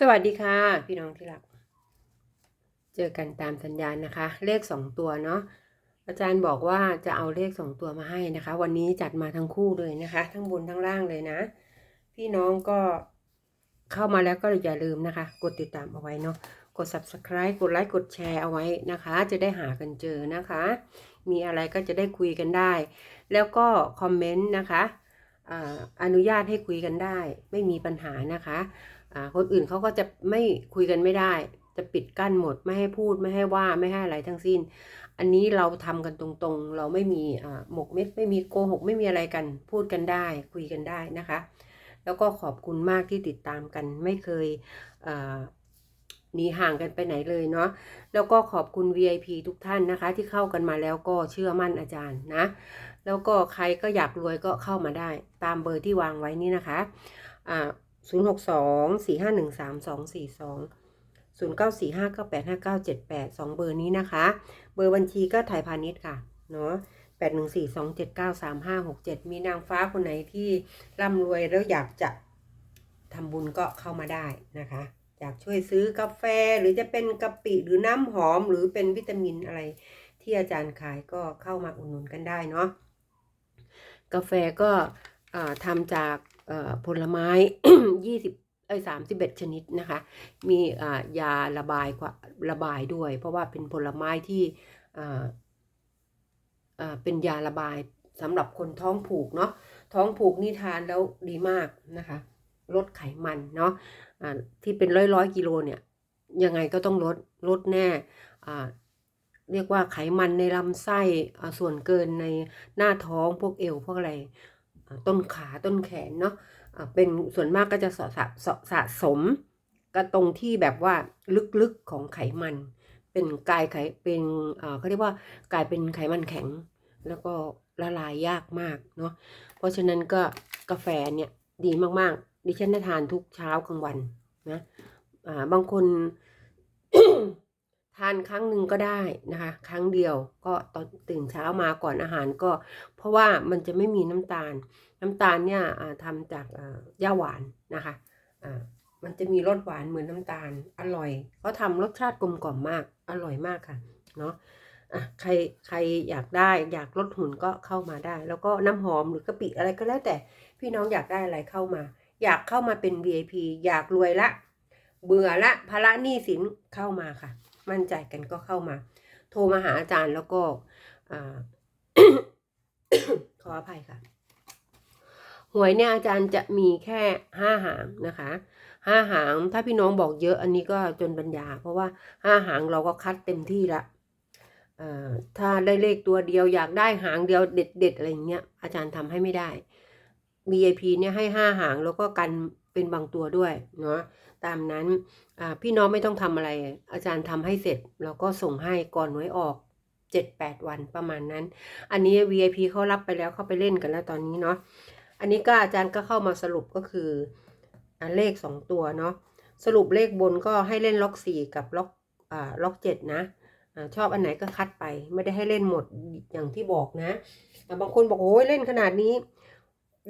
สวัสดีค่ะ พี่น้องที่รัก เจอกันตามสัญญาณนะคะ เลขสองตัวเนาะอาจารย์บอกว่าจะเอาเลขสองตัวมาให้นะคะ วันนี้จัดมาทั้งคู่เลยนะคะ ทั้งบนทั้งล่างเลยนะ พี่น้องก็เข้ามาแล้วก็อย่าลืมนะคะ กดติดตามเอาไว้เนาะกด subscribe กดไลค์กดแชร์เอาไว้นะคะ จะได้หากันเจอนะคะ มีอะไรก็จะได้คุยกันได้ แล้วก็คอมเมนต์นะคะออนุญาตให้คุยกันได้ ไม่มีปัญหานะคะ คนอื่นเขาก็จะไม่คุยกันไม่ได้ จะปิดกั้นหมดไม่ให้พูดไม่ให้ว่าไม่ให้อะไรทั้งสิ้น อันนี้เราทำกันตรงๆ เราไม่มีหมกเม็ดไม่มีโกหกไม่มีอะไรกันพูดกันได้ คุยกันได้นะคะ แล้วก็ขอบคุณมากที่ติดตามกันไม่เคยหนีห่างกันไปไหนเลยเนาะ แล้วก็ขอบคุณ VIP ทุกท่านนะคะ ที่เข้ากันมาแล้วก็เชื่อมั่นอาจารย์นะ แล้วก็ใครก็อยากรวยก็เข้ามาได้ ตามเบอร์ที่วางไว้นี่นะคะ อ่า ศูนย์หกสองสี่ห้าหนึ่งสามสองสี่สองศูนย์เก้าสี่ห้าเก้าแปดห้าเก้าเจ็ดแปดสองเบอร์นี้นะคะ เบอร์บัญชีก็ไทยพาณิชย์ค่ะ เนาะแปดหนึ่งสี่สองเจ็ดเก้าสามห้าหกเจ็ดมีนางฟ้าคนไหนที่ร่ำรวยแล้วอยากจะทำบุญก็เข้ามาได้นะคะ อยากช่วยซื้อกาแฟหรือจะเป็นกะปิหรือน้ำหอมหรือเป็นวิตามินอะไร ที่อาจารย์ขายก็เข้ามาอุดหนุนกันได้เนาะกาแฟก็ทำจาก ผลไม้ยี่สิบเอ้สามสิบเอ็ดชนิดนะคะ มีายาระบายกว่าระบายด้วย เพราะว่าเป็นผลไม้ที่เป็นยาระบายสำหรับคนท้องผูกเนาะท้องผูกนี่ทานแล้วดีมากนะคะ ลดไขมันเนาะอ่าที่เป็นร้อยร้อยกิโลเนี่ย ยังไงก็ต้องลดลดแน่เรียกว่าไขมันในลำไส้ส่วนเกินในหน้าท้องพวกเอวพวกอะไร ต้นขาต้นแขนเนาะเป็นส่วนมากก็จะสะสะสะสะสมก็ตรงที่แบบว่าลึกๆของไขมัน เป็นกายไขเป็นเขาเรียกว่ากลายเป็นไขมันแข็ง แล้วก็ละลายยากมากเนาะเพราะฉะนั้นก็กาแฟเนี่ยดีมากๆ ดิฉันได้ทานทุกเช้ากลางวันนะบางคน ทานครั้งหนึ่งก็ได้นะคะ ครั้งเดียวก็ตอนตื่นเช้ามาก่อนอาหารก็ เพราะว่ามันจะไม่มีน้ำตาล น้ำตาลเนี่ยอ่าทำจากอ่าหวานนะคะอ่ามันจะมีรสหวานเหมือนน้ำตาลอร่อยเขาทำรสชาติกลมกล่อมมากอร่อยมากค่ะเนาะะใครใครอยากได้อยากลดหุ่นก็เข้ามาได้ แล้วก็น้ำหอมหรือกะปิอะไรก็แล้วแต่พี่น้องอยากได้อะไรเข้ามา อยากเข้ามาเป็น VIP อยากรวยละ เบื่อละภาระหนี้สินเข้ามาค่ะ มั่นใจกันก็เข้ามา โทรมาหาอาจารย์แล้วก็ขออภัยค่ะ หวยเนี่ยอาจารย์จะมีแค่ห้าหางนะคะห้าหางถ้าพี่น้องบอกเยอะอันนี้ก็จนปัญญา เพราะว่าห้าหางเราก็คัดเต็มที่ละถ้าได้เลขตัวเดียวอยากได้หางเดียวเด็ดเด็ดๆอะไรอย่างเงี้ยอาจารย์ทำให้ไม่ได้ VIP เนี่ยให้ห้าหางแล้วก็กันเป็นบางตัวด้วยเนาะ ตามนั้น พี่น้องไม่ต้องทำอะไร อาจารย์ทำให้เสร็จแล้วก็ส่งให้ก่อนหวยออกเจ็ดแปดวันประมาณนั้น อันนี้ VIP เขารับไปแล้วเข้าไปเล่นกันแล้วตอนนี้เนาะ อันนี้ก็อาจารย์ก็เข้ามาสรุปก็คืออเลขสองตัวเนาะ สรุปเลขบนก็ให้เล่นล็อกสี่กับล็อกอ่าล็อกเจ็ดนะชอบอันไหนก็คัดไป ไม่ได้ให้เล่นหมดอย่างที่บอกนะ บางคนบอกโอ้ยเล่นขนาดนี้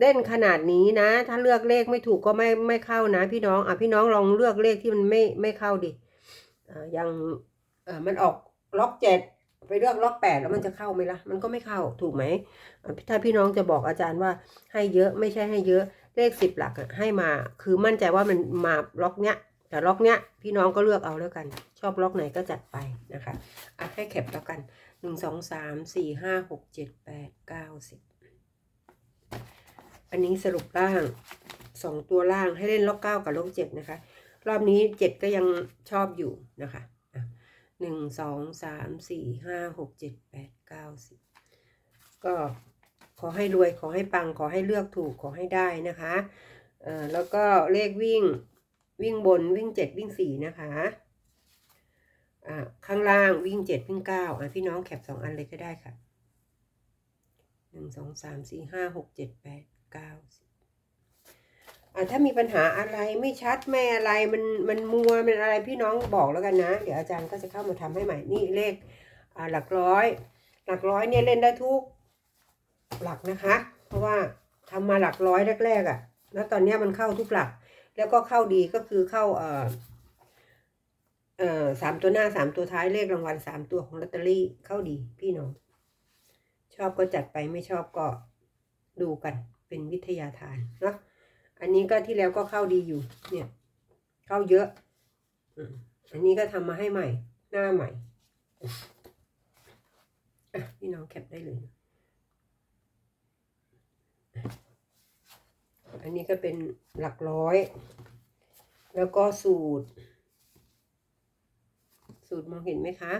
เล่นขนาดนี้นะ ถ้าเลือกเลขไม่ถูกก็ไม่ไม่เข้านะ พี่น้องอะพี่น้องลองเลือกเลขที่มันไม่ไม่เข้าดิอ่าอย่างเอ่อมันออกล็อกเจ็ดไปเลือกล็อกแปดแล้วมันจะเข้าไหมล่ะ มันก็ไม่เข้าถูกไหมถ้าพี่น้องจะบอกอาจารย์ว่าให้เยอะไม่ใช่ให้เยอะเลขสิบหลักอะให้มา คือมั่นใจว่ามันมาล็อกเนี้ยแต่ล็อกเนี้ยพี่น้องก็เลือกเอาแล้วกัน ชอบล็อกไหนก็จัดไปนะคะอะให้แคปแล้วกันหนึ่งสองสามสี่ห้าหกเจ็ดแปดเก้าสิบ อันนี้สรุปล่างสองตัวล่างให้เล่นล็อกเก้ากับล็อกเจ็ดนะคะ รอบนี้เจ็ดก็ยังชอบอยู่นะคะหนึ่งสองสามสี่ห้าหกเจ็ดแปดเก้าสิบก็ขอให้รวยขอให้ปังขอให้เลือกถูกขอให้ได้นะคะเอ่อแล้วก็เลขวิ่งวิ่งบนวิ่งเจ็ดวิ่งสี่นะคะอะข้างล่างวิ่งเจ็ดวิ่งเก้าอะพี่น้องแคปสองอันเลยก็ได้ค่ะหนึ่งสองสามสี่ห้าหกเจ็ดแปด เก้าอ่าถ้ามีปัญหาอะไรไม่ชัดไม่อะไรมันมันมัวมันอะไรพี่น้องบอกแล้วกันนะ เดี๋ยวอาจารย์ก็จะเข้ามาทำให้ใหม่นี่เลขอ่าหลักร้อย หลักร้อยเนี่ยเล่นได้ทุกหลักนะคะ เพราะว่าทำมาหลักร้อยแรกๆอะ่ะ แล้วตอนนี้มันเข้าทุกหลัก แล้วก็เข้าดีก็คือเข้าเอ่อเอ่อสามตัวหน้าสามตัวท้ายเลขรางวัลสามตัวของลอตเตอรี่เข้าดีพี่น้อง ชอบก็จัดไปไม่ชอบก็ดูกัน เป็นวิทยาทานเนาะอันนี้ก็ที่แล้วก็เข้าดีอยู่ เนี่ย เข้าเยอะ อันนี้ก็ทำมาให้ใหม่ หน้าใหม่พี่น้องแคปได้เลย อันนี้ก็เป็นหลักร้อย แล้วก็สูตร สูตรมองเห็นไหมคะ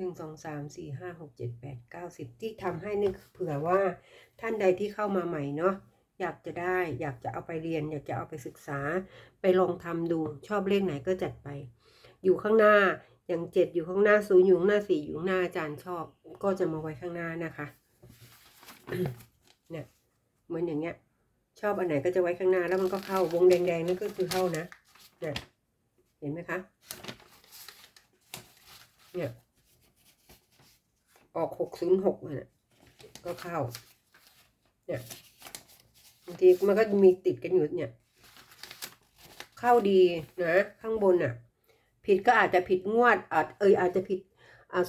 หนึ่งสองสามสี่ห้าหกเจ็ดแปดเก้าสิบที่ทำให้นึกเผื่อว่าท่านใดที่เข้ามาใหม่เนาะอยากจะได้อยากจะเอาไปเรียน อยากจะเอาไปศึกษาไปลองทำดูชอบเลขไหนก็จัดไป อยู่ข้างหน้าอย่างเจ็ดอยู่ข้างหน้าศูนย์อยู่ข้างหน้าสี่อยู่ข้างหน้าอาจารย์ชอบ ก็จะมาไว้ข้างหน้านะคะเนี่ยเหมือนอย่างเงี้ย ชอบอันไหนก็จะไว้ข้างหน้าแล้วมันก็เข้าวงแดงๆนั่นก็คือเข้านะเนี่ยเห็นไหมคะเนี่ย ออกหกศูนย์หกเนี่ยก็เข้า เนี่ยบางทีมันก็มีติดกันอยู่เนี่ย เข้าดีนะ ข้างบนอะ ผิดก็อาจจะผิดงวดอาจเอยอาจจะผิด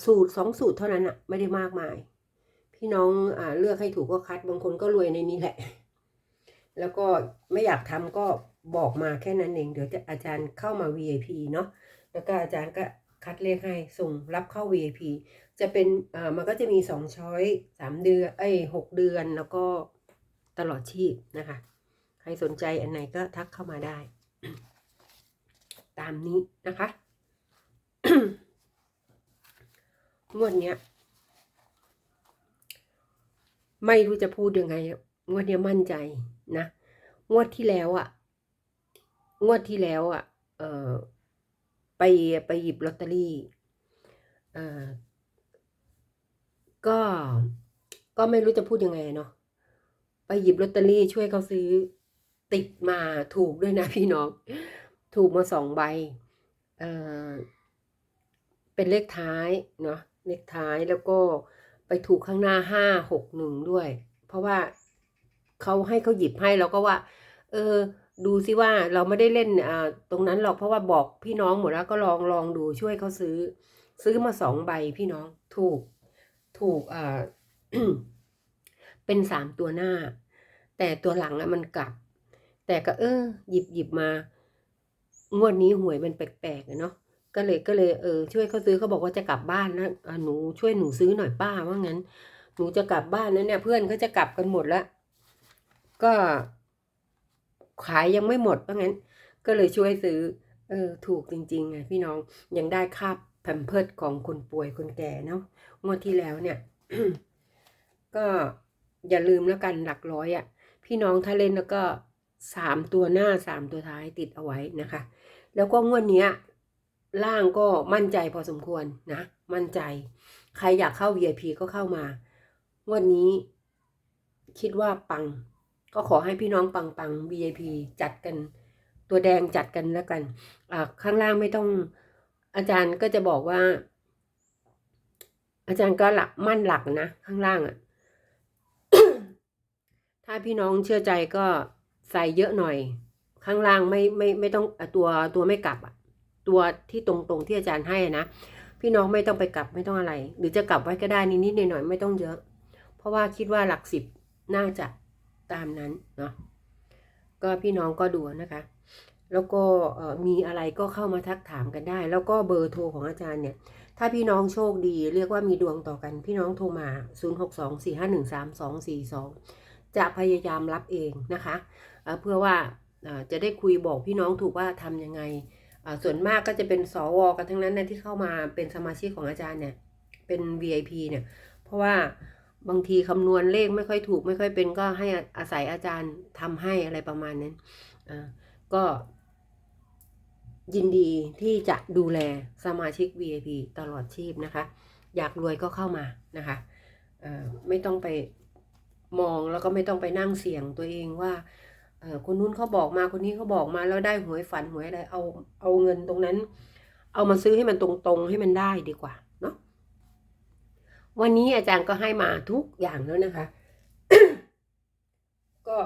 สูตรสองสูตรเท่านั้นอะ ไม่ได้มากมาย พี่น้องอ่าเลือกให้ถูกก็คัด บางคนก็รวยในนี้แหละ แล้วก็ไม่อยากทำก็บอกมาแค่นั้นเอง เดี๋ยวจะอาจารย์เข้ามา VIP เนาะแล้วก็อาจารย์ก็ คัดเลขให้ส่งรับเข้า VIP จะเป็นอ่ามันก็จะมีสองช้อยสามเดือนเอ้ยหกเดือนแล้วก็ตลอดชีพนะคะ ใครสนใจอันไหนก็ทักเข้ามาได้ ตามนี้นะคะงวดเนี้ย ไม่รู้จะพูดยังไงงวดเนี้ยมั่นใจนะงวดที่แล้วอะงวดที่แล้วอะเออ ไปไปหยิบลอตเตอรี่เออก็ก็ไม่รู้จะพูดยังไงเนาะไปหยิบลอตเตอรี่ช่วยเขาซื้อติดมาถูกด้วยนะพี่น้อง ถูกมาสองใบเออเป็นเลขท้ายเนาะเลขท้ายแล้วก็ไปถูกข้างหน้าห้าหกหนึ่งด้วย เพราะว่าเขาให้เขาหยิบให้เราก็ว่า เออ ดูซิว่าเราไม่ได้เล่นอ่าตรงนั้นหรอกเพราะว่าบอกพี่น้องหมดแล้วก็ลองลองดูช่วยเขาซื้อ ซื้อมาสองใบพี่น้องถูกถูกอ่าเป็นสามตัวหน้า แต่ตัวหลังอะมันกลับ แต่ก็เออ หยิบหยิบมางวดนี้หวยมันแปลกๆเนาะก็เลยก็เลยเออช่วยเขาซื้อเขาบอกว่าจะกลับบ้านนะอะหนูช่วยหนูซื้อหน่อยป้าว่างั้น หนูจะกลับบ้านนะเนี่ยเพื่อนเขาจะกลับกันหมดแล้วก็ ขายยังไม่หมดว่าะงั้น ก็เลยช่วยซื้อเออถูกจริงๆไงพี่น้องยังได้ค่าแผ่นเพิดของคนป่วยคนแก่เนาะงวดที่แล้วเนี่ย ก็อย่าลืมแล้วกันหลักร้อยอะ่ะ พี่น้องถ้าเล่นแล้วก็สามตัวหน้าสามตัวท้ายติดเอาไว้นะคะ แล้วก็งวดเนี้ยล่างก็มั่นใจพอสมควรนะ มั่นใจ ใครอยากเข้า VIP ก็เข้ามางวดนี้ คิดว่าปัง ก็ขอให้พี่น้องปังปัง VIP จัดกัน ตัวแดงจัดกันแล้วกันอ่าข้างล่างไม่ต้องอาจารย์ก็จะบอกว่า อาจารย์ก็หลักมั่นหลักนะ ข้างล่างอะ่ะ ถ้าพี่น้องเชื่อใจก็ใส่เยอะหน่อย ข้างล่างไม่ไม่ไม่ต้องตัวตัวไม่กลับอะตัวที่ตรงตรงที่อาจารย์ให้นะพี่น้องไม่ต้องไปกลับไม่ต้องอะไร หรือจะกลับไว้ก็ได้นิดๆหน่อยๆไม่ต้องเยอะ เพราะว่าคิดว่าหลักสิบน่าจะ ตามนั้นเนาะก็พี่น้องก็ดูนะคะ แล้วก็มีอะไรก็เข้ามาทักถามกันได้ แล้วก็เบอร์โทรของอาจารย์เนี่ย ถ้าพี่น้องโชคดีเรียกว่ามีดวงต่อกัน พี่น้องโทรมา 0624513242 จะพยายามรับเองนะคะเเพื่อว่าจะได้คุยบอกพี่น้องถูกว่าทำยังไง ส่วนมากก็จะเป็นสวกันทั้งนั้นนะที่เข้ามาเป็นสมาชิกของอาจารย์เนี่ย เป็น VIP เนี่ย เพราะว่า บางทีคำนวณเลขไม่ค่อยถูกไม่ค่อยเป็นก็ให้อาศัยอาจารย์ทำให้อะไรประมาณนั้นอ่าก็ยินดีที่จะดูแลสมาชิก VIP ตลอดชีพนะคะ อยากรวยก็เข้ามานะคะอ่อไม่ต้องไปมองแล้วก็ไม่ต้องไปนั่งเสี่ยงตัวเองว่าเออคนนู้นเขาบอกมาคนนี้เขาบอกมาแล้วได้หวยฝันหวยอะไรเอาเอาเงินตรงนั้น เอามาซื้อให้มันตรงๆให้มันได้ดีกว่า วันนี้อาจารย์ก็ให้มาทุกอย่างแล้วนะคะ ก็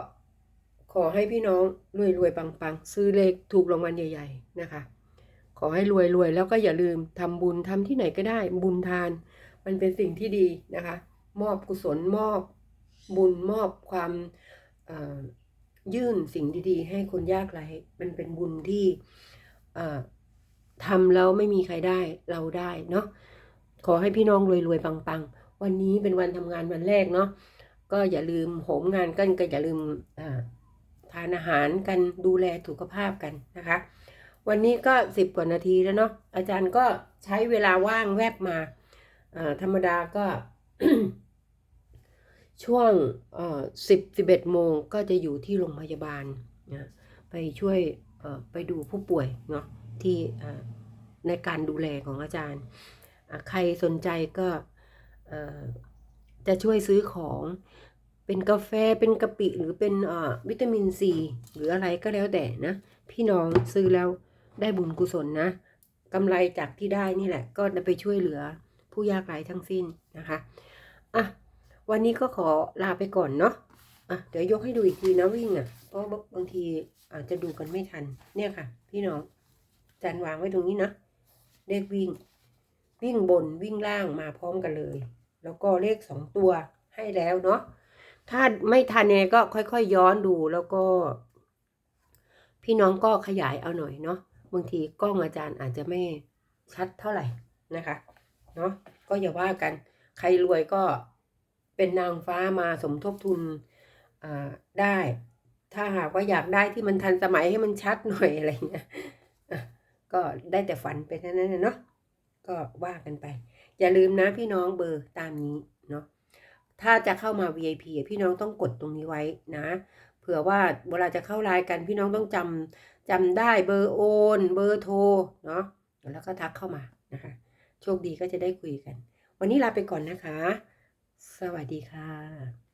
ขอให้พี่น้องรวยรวยๆปังๆ ซื้อเลขถูกรางวัลใหญ่ ๆ นะคะ ขอให้รวยรวยๆแล้วก็อย่าลืมทำบุญทำที่ไหนก็ได้ บุญทาน มันเป็นสิ่งที่ดีนะคะ มอบกุศลมอบบุญมอบความยื่นสิ่งดีๆ ให้คนยากไร้มันเป็นบุญที่ทำแล้วไม่มีใครได้เราได้เนาะ ขอให้พี่น้องรวยๆปังๆ วันนี้เป็นวันทำงานวันแรกเนาะก็อย่าลืมโหมงานกันก็อย่าลืมทานอาหารกันดูแลสุขภาพกันนะคะ วันนี้ก็สิบกว่านาทีแล้วเนาะอาจารย์ก็ใช้เวลาว่างแวบมาธรรมดาก็ช่วงสิบสิบเอ็ดโมงก็จะอยู่ที่โรงพยาบาลนะไปช่วยไปดูผู้ป่วยเนาะที่ในการดูแลของอาจารย์ ใครสนใจก็จะช่วยซื้อของเป็นกาแฟเป็นกะปิหรือเป็นวิตามินซีหรืออะไรก็แล้วแต่นะ พี่น้องซื้อแล้วได้บุญกุศลนะกำไรจากที่ได้นี่แหละ ก็จะไปช่วยเหลือผู้ยากไร้ทั้งสิ้นนะคะอะวันนี้ก็ขอลาไปก่อนเนาะอะเดี๋ยวยกให้ดูอีกทีนะวิ่งอะ เพราะบางทีอาจจะดูกันไม่ทัน เนี่ยค่ะ พี่น้องจานวางไว้ตรงนี้นะเลขวิ่ง วิ่งบนวิ่งล่างมาพร้อมกันเลย แล้วก็เลขสองตัวให้แล้วเนาะถ้าไม่ทันเนี่ยก็ค่อยๆย้อนดูแล้วก็ พี่น้องก็ขยายเอาหน่อยเนาะบางทีกล้องอาจารย์อาจจะไม่ชัดเท่าไหร่นะคะเนาะก็อย่าว่ากันใครรวยก็เป็นนางฟ้ามาสมทบทุนอ่าได้ ถ้าหากว่าอยากได้ที่มันทันสมัยให้มันชัดหน่อยอะไรเงี้ยก็ได้แต่ฝันไปเท่านั้นนะเนาะ ก็ว่ากันไป อย่าลืมนะพี่น้องเบอร์ตามนี้เนาะถ้าจะเข้ามา VIP พี่น้องต้องกดตรงนี้ไว้นะ เผื่อว่าเวลาจะเข้าไลน์กันพี่น้องต้องจำจำได้เบอร์โอน เบอร์โทรเนาะแล้วก็ทักเข้ามานะคะ โชคดีก็จะได้คุยกัน วันนี้ลาไปก่อนนะคะ สวัสดีค่ะ